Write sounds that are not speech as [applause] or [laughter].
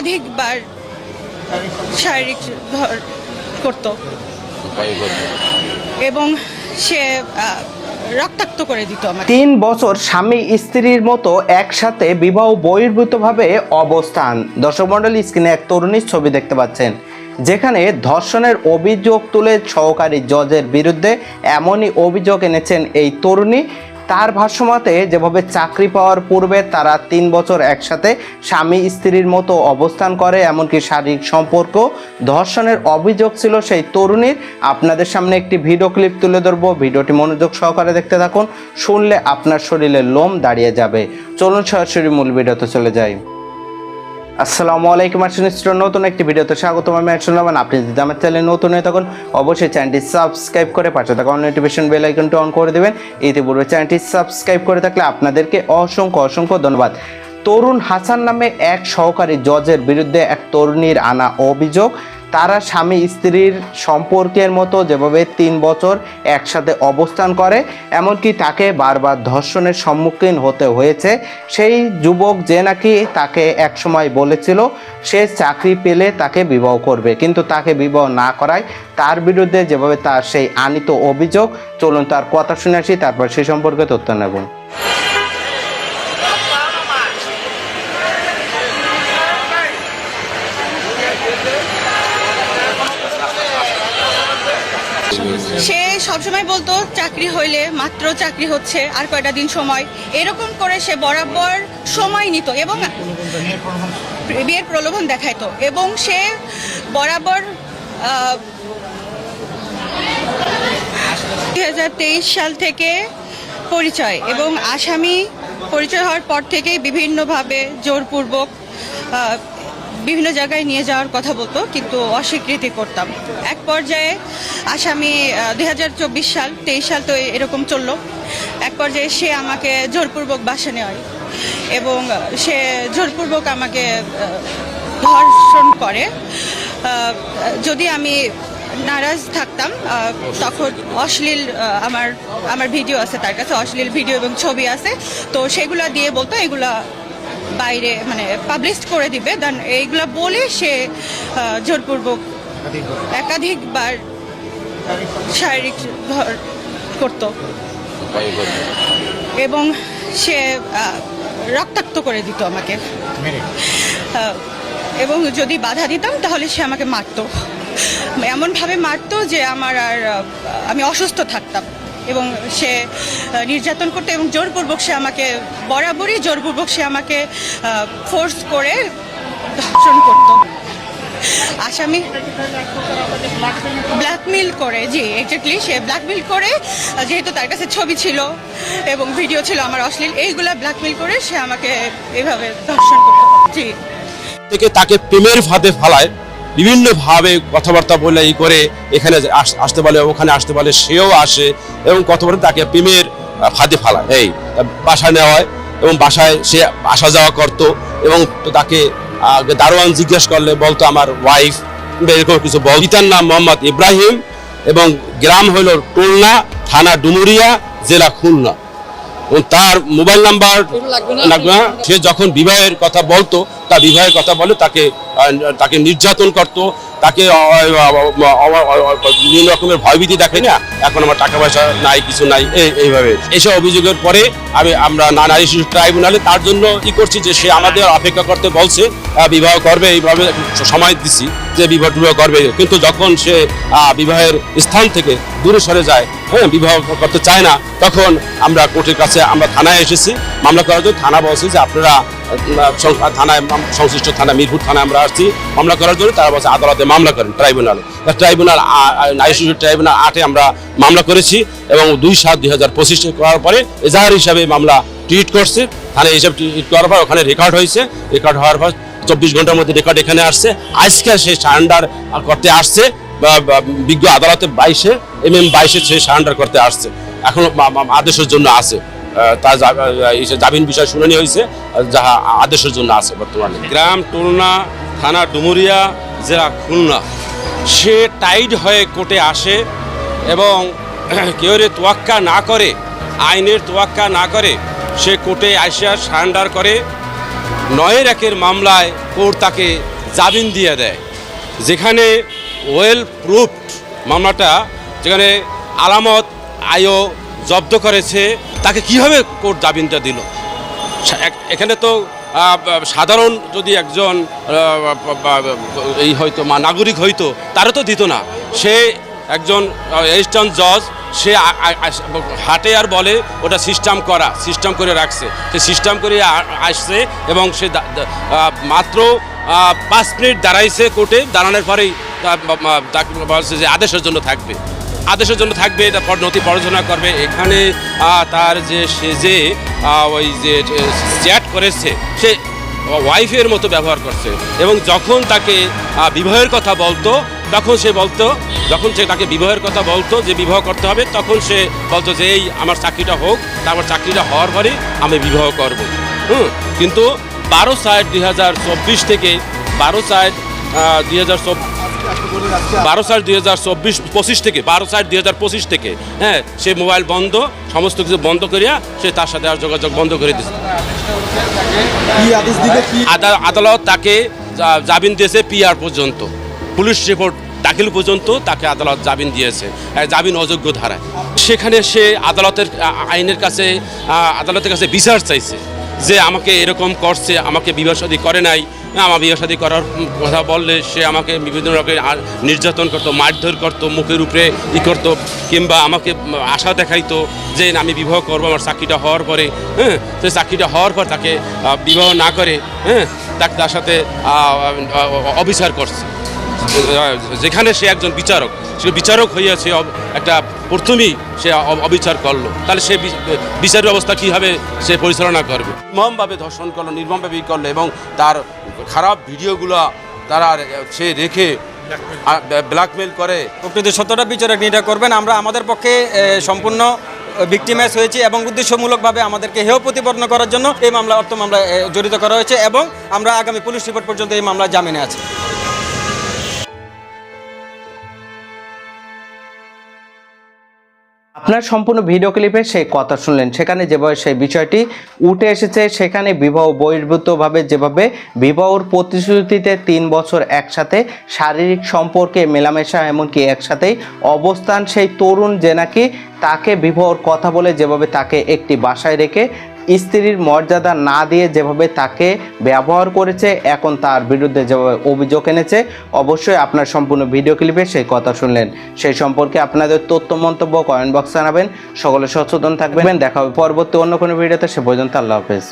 একাধিকবার শারীরিক করত। এবং সে রক্তাক্ত করে দিত আমাকে। তিন বছর স্বামী স্ত্রীর মতো একসাথে বিবাহ বহির্ভূতভাবে অবস্থান। দর্শক মণ্ডলী স্ক্রিনে এক তরুণীর ছবি দেখতে পাচ্ছেন, যেখানে ধর্ষণের অভিযোগ তুলে সহকারী জজের বিরুদ্ধে এমনই অভিযোগ এনেছেন এই তরুণী। তার ভাষ্যমতে, যেভাবে চাকরি পাওয়ার পূর্বে তারা তিন বছর একসাথে স্বামী স্ত্রীর মতো অবস্থান করে, এমনকি শারীরিক সম্পর্ক, ধর্ষণের অভিযোগ ছিল সেই তরুণীর। আপনাদের সামনে একটি ভিডিও ক্লিপ তুলে ধরবো। ভিডিওটি মনোযোগ সহকারে দেখতে থাকুন। শুনলে আপনার শরীরে লোম দাঁড়িয়ে যাবে। চলুন সরাসরি মূল ভিডিওতে চলে যাই। আসসালামু আলাইকুম আসুন নতুন একটি ভিডিওতে স্বাগতম। আমি আর্শন রহমান আপনি যদি আমার চ্যানেলে নতুন হয়ে থাকুন, অবশ্যই চ্যানেলটি সাবস্ক্রাইব করে পাশে থাকা নোটিফিকেশন বেল আইকনটি অন করে দেবেন। ইতিপূর্বে চ্যানেলটি সাবস্ক্রাইব করে থাকলে আপনাদেরকে অসংখ্য অসংখ্য ধন্যবাদ। তরুণ হাসান নামে এক সহকারী জজের বিরুদ্ধে এক তরুণীর আনা অভিযোগ। তারা স্বামী স্ত্রীর সম্পর্কের মতো যেভাবে তিন বছর একসাথে অবস্থান করে, এমনকি তাকে বারবার ধর্ষণের সম্মুখীন হতে হয়েছে। সেই যুবক যে নাকি তাকে একসময় বলেছিল, সে চাকরি পেলে তাকে বিবাহ করবে। কিন্তু তাকে বিবাহ না করায় তার বিরুদ্ধে যেভাবে তার সেই আনিত অভিযোগ, চলুন তার কথা শুনে আসি, তারপর সে সম্পর্কে তথ্য নেব। সে সবসময় বলতো, চাকরি হইলে মাত্র চাকরি হচ্ছে, আর কয়টা দিন সময়। এরকম করে সে বরাবর সময় নিত এবং বিয়ের প্রলোভন দেখাইতো এবং সে বরাবর দুই হাজার তেইশ সাল থেকে পরিচয় এবং আসামি পরিচয় হওয়ার পর থেকেই বিভিন্নভাবে জোরপূর্বক বিভিন্ন জায়গায় নিয়ে যাওয়ার কথা বলতো, কিন্তু অস্বীকৃতি করতাম। এক পর্যায়ে আসামি দুই হাজার চব্বিশ সাল, তেইশ সাল তো এরকম চলল। এক পর্যায়ে সে আমাকে জোরপূর্বক বাসা নেয় এবং সে জোরপূর্বক আমাকে ধর্ষণ করে। যদি আমি নারাজ থাকতাম তখন অশ্লীল আমার আমার ভিডিও আছে তার কাছে, অশ্লীল ভিডিও এবং ছবি আছে। তো সেগুলো দিয়ে বলতো, এগুলা বাইরে মানে পাবলিশ করে দিবে দেন এইগুলো বলে সে জোরপূর্বক একাধিকবার শারীরিক ধর করতো। এবং সে রক্তাক্ত করে দিত আমাকে। এবং যদি বাধা দিতাম, তাহলে সে আমাকে মারতো। এমনভাবে মারতো যে আমার আর আমি অসুস্থ থাকতাম। এবং সে নির্যাতন করতো এবং জোরপূর্বক সে আমাকে, বরাবরই জোরপূর্বক সে আমাকে ফোর্স করে ধর্ষণ করতো। আসামি ব্ল্যাকমেল করে, জি এক্স্যাক্টলি সে ব্ল্যাকমেল করে, যেহেতু তার কাছে ছবি ছিল এবং ভিডিও ছিল আমার অশ্লীল, এইগুলা ব্ল্যাকমেল করে সে আমাকে এভাবে ধর্ষণ করতো। জি। থেকে তাকে প্রেমের ফাঁদে ফালায়। বিভিন্নভাবে কথাবার্তা বলে এই করে এখানে আস- আসতে বলে ওখানে আসতে বলে সেও আসে এবং কথাবার্তা তাকে প্রেমের ফাঁদে ফালায়। এই তা বাসায় নেওয়া হয় এবং বাসায় সে আসা যাওয়া করতো এবং তো তাকে দারোয়ান জিজ্ঞেস করলে বলতো আমার ওয়াইফ এরকম কিছু বল। পিতার নাম মোহাম্মদ ইব্রাহিম এবং গ্রাম হইল টোলনা থানা ডুমুরিয়া জেলা খুলনা। এবং তার মোবাইল নাম্বার লাগবে না। সে যখন বিবাহের কথা বলতো তা বিবাহের কথা বলে, তাকে তাকে নির্যাতন করত, তাকে বিভিন্ন রকমের ভয়ভীতি দেখে না, এখন আমার টাকা পয়সা নাই, কিছু নাই এইভাবে। এসব অভিযোগের পরে আমি, আমরা না নারী শিশু ট্রাইব্যুনালে তার জন্য কি করছি যে সে আমাদের অপেক্ষা করতে বলছে বিবাহ করবে, এইভাবে সময় দিছি যে বিবাহ টিবাহ করবে। কিন্তু যখন সে বিবাহের স্থান থেকে দূরে সরে যায় হ্যাঁ বিবাহ করতে চায় না, তখন আমরা কোর্টের কাছে, আমরা থানায় এসেছি, মামলা করার জন্য থানা বলছে যে আপনারা থানায়, সংশ্লিষ্ট থানা মিরপুর থানায় আমরা আসছি, মামলা করার জন্য তারা বলছে আদালতে মামলা করেন, ট্রাইব্যুনালে। ট্রাইব্যুনাল, আ- আ- নারী শিশু ট্রাইব্যুনাল আটে আমরা মামলা করেছি এবং দুই সাত দুই হাজার পঁচিশে করার পরে এজাহার হিসাবে মামলা টুইট করছে, থানায় হিসাবে টুইট করার পর ওখানে রেকর্ড হয়েছে, রেকর্ড হওয়ার পর চব্বিশ ঘণ্টার মধ্যে রেকর্ড এখানে আসছে, আজকে সে সারেন্ডার করতে আসছে, বা- বিজ্ঞ আদালতে বাইশে এম এম বাইশে সে সারেন্ডার করতে আসছে, এখন আদেশের জন্য আছে। তার জামিন বিষয় শুনানি হয়েছে যাহা আদেশের জন্য আছে বর্তমানে। গ্রাম টুলনা, থানা ডুমুরিয়া, জেলা খুলনা। সে টাইড হয়ে কোর্টে আসে এবং [clears throat] কেউ রে তোয়াক্কা না করে, আইনের তোয়াক্কা না করে, সে কোর্টে আসিয়া সারেন্ডার করে, নয়ের একের মামলায় কোর্ট তাকে জামিন দিয়ে দেয়। যেখানে ওয়েল প্রুফড মামলাটা, যেখানে আলামত আয়ও জব্দ করেছে তাকে কীভাবে কোর্ট জামিনটা দিল? এখানে তো সাধারণ যদি একজন এই হয়তো, মা, নাগরিক হইতো তারও তো দিত না। সে একজন রেজিস্ট্রান জজ সে হাটে আর বলে, ওটা সিস্টেম করা সিস্টেম করে রাখছে। সে সিস্টেম করে আসছে এবং সে মাত্র পাঁচ মিনিট দাঁড়াইছে কোর্টে, দাঁড়ানোর পরেই বলছে যে আদেশের জন্য থাকবে। আদেশের জন্য থাকবে, এটা পর- নথি পড়াশোনা করবে। এখানে তার যে সে যে ওই যে চ্যাট করেছে, সে ওয়াইফের মতো ব্যবহার করছে। এবং যখন তাকে বিবাহের কথা বলতো, তখন সে বলতো, যখন সে তাকে বিবাহের কথা বলতো যে বিবাহ করতে হবে, তখন সে বলতো যে, এই, আমার চাকরিটা হোক। তারপর চাকরিটা হওয়ার পরে আমি বিবাহ করব। হুম, কিন্তু বারো সাইড দুই হাজার চব্বিশ থেকে বারো সাইড দুই হাজার বারো সাল দুই হাজার চব্বিশ পঁচিশ থেকে বারো সাল দুই হাজার পঁচিশ থেকে হ্যাঁ সে মোবাইল বন্ধ সমস্ত কিছু বন্ধ করিয়া সে তার সাথে আর যোগাযোগ বন্ধ করে দিয়েছে আদালত তাকে জামিন দিয়েছে পিআর পর্যন্ত। পুলিশ রিপোর্ট দাখিল পর্যন্ত তাকে আদালত জামিন দিয়েছে জামিন অযোগ্য ধারায়। সেখানে সে আদালতের আইনের কাছে আদালতের কাছে বিচার চাইছে। যে আমাকে এরকম করছে, আমাকে বিবাহ করে নাই। আমার বিবাহ শাদী করার কথা বললে সে আমাকে বিভিন্ন রকমের নির্যাতন করতো, মারধর করতো, মুখের উপরে ই করতো, কিংবা আমাকে আশা দেখাইতো যে আমি বিবাহ করব, আমার চাকরিটা হওয়ার পরে। হ্যাঁ তো চাকরিটা হওয়ার পর তাকে বিবাহ না করে হ্যাঁ তাকে তার সাথে অবিচার করছে। যেখানে সে একজন বিচারক, সে বিচারক হইয়াছে অব- একটা প্রথমেই সে অবিচার করল। তাহলে সে বিচার ব্যবস্থা কীভাবে সে পরিচালনা করবে? নির্মমভাবে ধর্ষণ করল, নির্মমভাবে ই করল এবং তার খারাপ ভিডিওগুলো তারা সে রেখে ব্ল্যাকমেল করে। প্রকৃত সত্যটা বিচারক নির্ণয় করবেন। আমরা আমাদের পক্ষে সম্পূর্ণ ভিক্টিমাইজ হয়েছি এবং উদ্দেশ্যমূলকভাবে আমাদেরকে হেয় প্রতিপন্ন করার জন্য এই মামলা, অর্থ মামলা জড়িত করা হয়েছে এবং আমরা আগামী পুলিশ রিপোর্ট পর্যন্ত এই মামলা জামিনে আছি। আপনার সম্পূর্ণ ভিডিও ক্লিপে সেই কথা শুনলেন। সেখানে যেভাবে সেই বিষয়টি উঠে এসেছে, সেখানে বিবাহ বহির্ভূতভাবে যেভাবে বিবাহর প্রতিশ্রুতিতে তিন বছর একসাথে শারীরিক সম্পর্কে মেলামেশা এমনকি একসাথেই অবস্থান সেই তরুণ যে নাকি তাকে বিবাহর কথা বলে যেভাবে তাকে একটি বাসায় রেখে স্ত্রীর মর্যাদা না দিয়ে যেভাবে তাকে ব্যবহার করেছে, এখন তার বিরুদ্ধে যেভাবে অভিযোগ এনেছে, অবশ্যই আপনার সম্পূর্ণ ভিডিও ক্লিপে সেই কথা শুনলেন। সেই সম্পর্কে আপনাদের তথ্য, মন্তব্য কমেন্ট বক্স জানাবেন। সকলে সচেতন থাকবেন। দেখা হবে পরবর্তী অন্য কোনো ভিডিওতে। সে পর্যন্ত আল্লাহ হাফেজ।